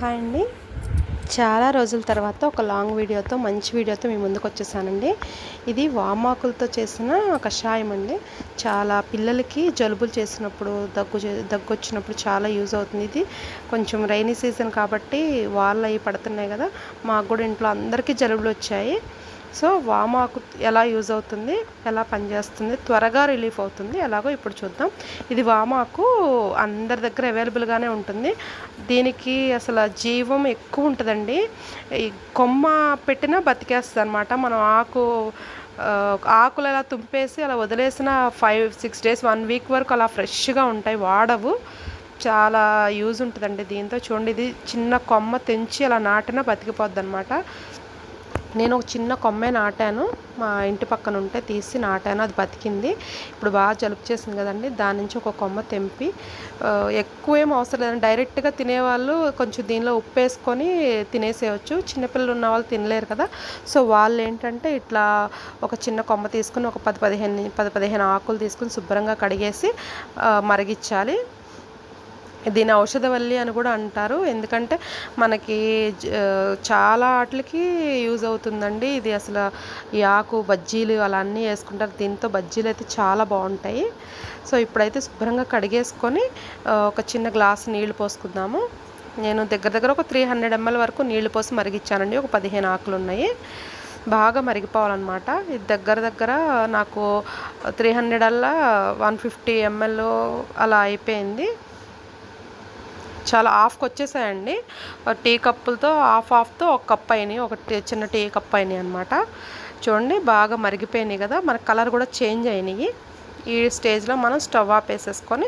Hi అండి. చాలా రోజుల తర్వాత ఒక లాంగ్ వీడియోతో మంచి వీడియోతో మీ ముందుకు వచ్చేసానండి. ఇది వామాకులతో చేసిన కషాయం అండి. చాలా పిల్లలకి జలుబులు చేసినప్పుడు దగ్గు దగ్గు వచ్చినప్పుడు చాలా యూజ్ అవుతుంది ఇది. కొంచెం రైనీ సీజన్ కాబట్టి వాళ్ళు అవి పడుతున్నాయి కదా. మాకు కూడా ఇంట్లో అందరికీ జలుబులు వచ్చాయి. సో వామాకు ఎలా యూజ్ అవుతుంది ఎలా పనిచేస్తుంది త్వరగా రిలీఫ్ అవుతుంది ఎలాగో ఇప్పుడు చూద్దాం. ఇది వామాకు అందరి దగ్గర అవైలబుల్గానే ఉంటుంది. దీనికి అసలు జీవం ఎక్కువ ఉంటుందండి. ఈ కొమ్మ పెట్టినా బతికేస్తుంది అనమాట మనం ఆకు ఆకులు అలా తుంపేసి అలా వదిలేసిన five six days one week వరకు అలా ఫ్రెష్గా ఉంటాయి వాడవు. చాలా యూజ్ ఉంటుందండి దీంతో. చూడండి ఇది చిన్న కొమ్మ తెంచి అలా నాటినా బతికిపోద్ది అనమాట నేను ఒక చిన్న కొమ్మే నాటాను. మా ఇంటి పక్కన ఉంటే తీసి నాటాను. అది బతికింది. ఇప్పుడు బాగా జలుబు చేసింది కదండి. దాని నుంచి ఒక కొమ్మ తెంపి ఎక్కువేం ఎక్కువ ఏం అవసరం లేదండి. డైరెక్ట్గా తినేవాళ్ళు కొంచెం దీనిలో ఉప్పు వేసుకొని తినేసేయచ్చు. చిన్నపిల్లలు ఉన్న వాళ్ళు తినలేరు కదా. సో వాళ్ళు ఏంటంటే ఇట్లా ఒక చిన్న కొమ్మ తీసుకుని ఒక పది పదిహేను పది పదిహేను ఆకులు తీసుకుని శుభ్రంగా కడిగేసి మరిగించాలి దీని ఔషధవల్లి అని కూడా అంటారు. ఎందుకంటే మనకి చాలా వాటికి యూజ్ అవుతుందండి. ఇది అసలు ఈ ఆకు బజ్జీలు అలా అన్నీ వేసుకుంటారు. దీంతో బజ్జీలు అయితే చాలా బాగుంటాయి. సో ఇప్పుడైతే శుభ్రంగా కడిగేసుకొని ఒక చిన్న గ్లాస్ నీళ్ళు పోసుకుందాము. నేను దగ్గర దగ్గర ఒక త్రీ హండ్రెడ్ ఎంఎల్ వరకు నీళ్ళు పోసి మరిగించానండి ఒక పదిహేను ఆకులు ఉన్నాయి బాగా మరిగిపోవాలన్నమాట. ఇది దగ్గర దగ్గర నాకు త్రీ హండ్రెడ్ అలా వన్ ఫిఫ్టీ ఎంఎల్ అలా అయిపోయింది. చాలా హాఫ్కి వచ్చేసాయండి. టీ కప్పులతో హాఫ్ హాఫ్తో ఒక కప్ అయినాయి. ఒక చిన్న టీ కప్ అయినాయి అనమాట చూడండి బాగా మరిగిపోయినాయి కదా. మన కలర్ కూడా చేంజ్ అయినాయి. ఈ స్టేజ్లో మనం స్టవ్ ఆఫ్ వేసేసుకొని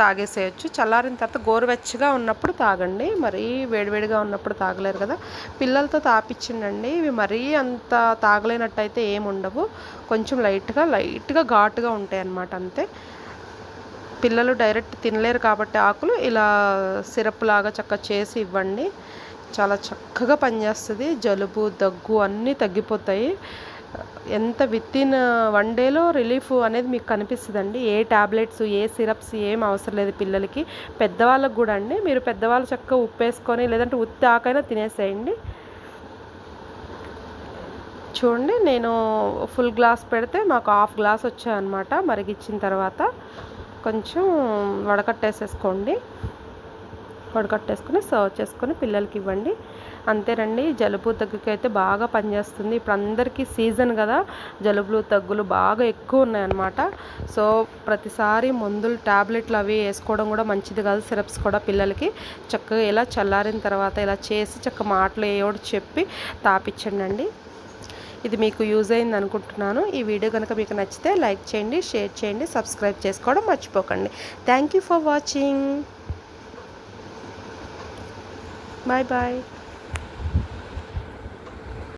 తాగేసేయచ్చు. చల్లారిన తర్వాత గోరువెచ్చగా ఉన్నప్పుడు తాగండి. మరీ వేడివేడిగా ఉన్నప్పుడు తాగలేరు కదా. పిల్లలతో తాపిచ్చిండండి ఇవి మరీ అంత తాగలేనట్టయితే ఏమి ఉండవు కొంచెం లైట్గా లైట్గా ఘాటుగా ఉంటాయి అన్నమాట అంతే. పిల్లలు డైరెక్ట్ తినలేరు కాబట్టి ఆకులు ఇలా సిరప్ లాగా చక్కగా చేసి ఇవ్వండి. చాలా చక్కగా పనిచేస్తుంది. జలుబు దగ్గు అన్నీ తగ్గిపోతాయి. ఎంత విత్ ఇన్ వన్ డేలో రిలీఫ్ అనేది మీకు కనిపిస్తుందండి. ఏ టాబ్లెట్స్ ఏ సిరప్స్ ఏం అవసరం లేదు పిల్లలకి. పెద్దవాళ్ళకి కూడా అండి. మీరు పెద్దవాళ్ళు చక్కగా ఉప్పేసుకొని లేదంటే ఉత్తి ఆకైనా తినేసేయండి. చూడండి నేను ఫుల్ గ్లాస్ పెడితే మాకు హాఫ్ గ్లాస్ వచ్చాయన్నమాట. మరిగిచ్చిన తర్వాత కొంచెం వడకట్టేసేసుకోండి. వడకట్టేసుకొని సర్వ్ చేసుకొని పిల్లలకి ఇవ్వండి. అంతేనండి జలుబు దగ్గుకి అయితే బాగా పనిచేస్తుంది. ఇప్పుడు అందరికీ సీజన్ కదా జలుబులు దగ్గులు బాగా ఎక్కువ ఉన్నాయన్నమాట. సో ప్రతిసారి మందులు టాబ్లెట్లు అవి వేసుకోవడం కూడా మంచిది కాదు సిరప్స్ కూడా పిల్లలకి. చక్కగా ఇలా చల్లారిన తర్వాత ఇలా చేసి చక్క మాటలు ఏవో చెప్పి తాపించండి ఇది మీకు యూజ్ అయింది అనుకుంటున్నాను. ఈ వీడియో కనుక మీకు నచ్చితే లైక్ చేయండి షేర్ చేయండి సబ్స్క్రైబ్ చేసుకోవడం మర్చిపోకండి. Thank you for watching bye bye